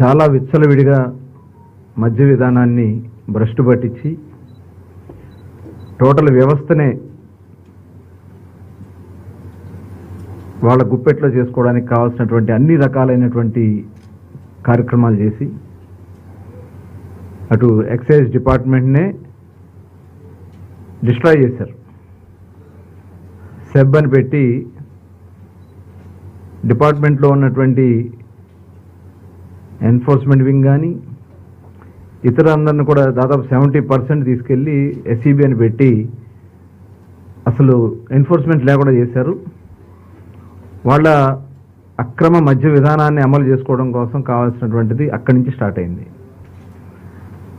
చాలా విచ్చలవిడిగా మద్య విధానాన్ని భ్రష్టు పట్టించి టోటల్ వ్యవస్థనే వాళ్ళ గుప్పెట్లో చేసుకోవడానికి కావాల్సినటువంటి అన్ని రకాలైనటువంటి కార్యక్రమాలు చేసి అటు ఎక్సైజ్ డిపార్ట్మెంట్నే డిస్ట్రాయ్ చేశారు. సెబ్ అని పెట్టి డిపార్ట్మెంట్లో ఉన్నటువంటి ఎన్ఫోర్స్మెంట్ వింగ్ కానీ ఇతర అందరిని కూడా దాదాపు సెవెంటీ పర్సెంట్ తీసుకెళ్ళి ఎస్సీబీ అని పెట్టి అసలు ఎన్ఫోర్స్మెంట్ లేకుండా చేశారు. వాళ్ళ అక్రమ మధ్య విధానాన్ని అమలు చేసుకోవడం కోసం కావాల్సినటువంటిది అక్కడి నుంచి స్టార్ట్ అయింది.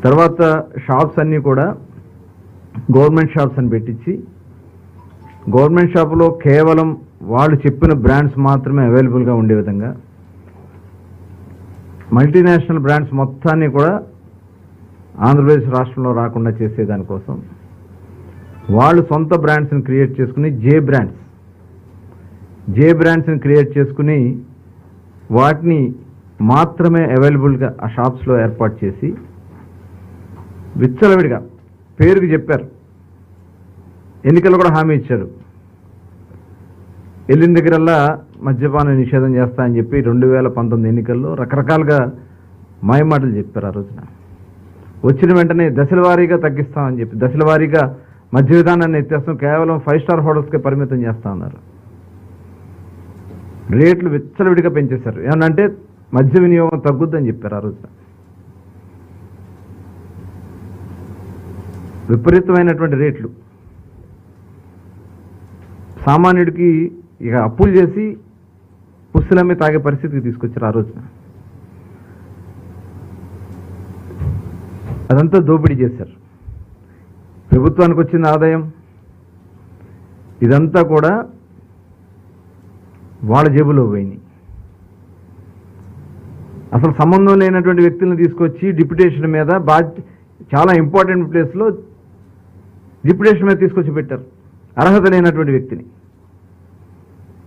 తర్వాత షాప్స్ అన్నీ కూడా గవర్నమెంట్ షాప్స్ అని పెట్టించి గవర్నమెంట్ షాపులో కేవలం వాళ్ళు చెప్పిన బ్రాండ్స్ మాత్రమే అవైలబుల్గా ఉండే విధంగా మల్టీనేషనల్ బ్రాండ్స్ మొత్తాన్ని కూడా ఆంధ్రప్రదేశ్ రాష్ట్రంలో రాకుండా చేసేదానికోసం వాళ్ళు సొంత బ్రాండ్స్ని క్రియేట్ చేసుకుని జే బ్రాండ్స్ జే బ్రాండ్స్ని క్రియేట్ చేసుకుని వాటిని మాత్రమే అవైలబుల్గా ఆ షాప్స్లో ఏర్పాటు చేసి విచ్చలవిడిగా పేరుకి చెప్పారు. ఎన్నికలు కూడా హామీ ఇచ్చారు. వెళ్ళిన దగ్గరల్లా మద్యపాన నిషేధం చేస్తా అని చెప్పి రెండు వేల పంతొమ్మిది ఎన్నికల్లో రకరకాలుగా మాయమాటలు చెప్పారు ఆ రోజున. వచ్చిన వెంటనే దశల వారీగా తగ్గిస్తామని చెప్పి దశల వారీగా మద్య విధానాన్ని ఎత్తేస్తాం కేవలం ఫైవ్ స్టార్ హోటల్స్కే పరిమితం చేస్తా ఉన్నారు రేట్లు విచ్చలవిడిగా పెంచేశారు. ఏమనంటే మద్య వినియోగం తగ్గుద్దని చెప్పారు ఆ రోజున. విపరీతమైనటువంటి రేట్లు. సామాన్యుడికి ఇక అప్పులు చేసి పుస్తులమ్మి తాగే పరిస్థితికి తీసుకొచ్చారు ఆ రోజున. అదంతా దోపిడీ చేశారు. ప్రభుత్వానికి వచ్చిన ఆదాయం. ఇదంతా కూడా వాళ్ళ జేబులో పోయినాయి. అసలు సంబంధం లేనటువంటి వ్యక్తులను తీసుకొచ్చి డిప్యుటేషన్ మీద బా చాలా ఇంపార్టెంట్ ప్లేస్లో డిప్యుటేషన్ మీద తీసుకొచ్చి పెట్టారు. అర్హత లేనటువంటి వ్యక్తిని.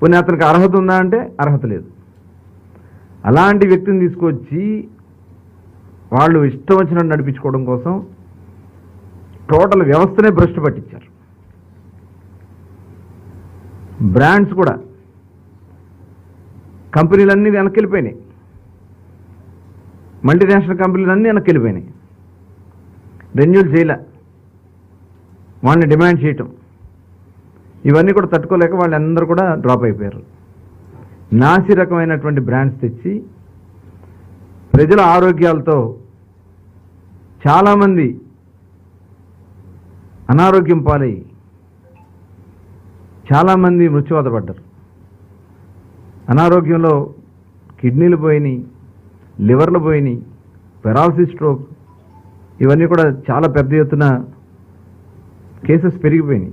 పోనీ అతనికి అర్హత ఉందా అంటే అర్హత లేదు. అలాంటి వ్యక్తిని తీసుకొచ్చి వాళ్ళు ఇష్టం వచ్చినట్టు నడిపించుకోవడం కోసం టోటల్ వ్యవస్థనే భ్రష్టు పట్టించారు. బ్రాండ్స్ కూడా. కంపెనీలన్నీ వెనక్కి వెళ్ళిపోయినాయి మల్టీనేషనల్ కంపెనీలు అన్నీ వెనక్కి వెళ్ళిపోయినాయి రెన్యూల్ చేయలే. వాళ్ళని డిమాండ్ చేయటం. ఇవన్నీ కూడా తట్టుకోలేక వాళ్ళందరూ కూడా డ్రాప్ అయిపోయారు. నాసి రకమైనటువంటి బ్రాండ్స్ తెచ్చి ప్రజల ఆరోగ్యాలతో చాలామంది అనారోగ్యం పాలై చాలామంది మృత్యువాత పడ్డారు అనారోగ్యంలో కిడ్నీలు పోయినాయి లివర్లు పోయినాయి పెరాలసిస్ స్ట్రోక్ ఇవన్నీ కూడా చాలా పెద్ద ఎత్తున కేసెస్ పెరిగిపోయినాయి.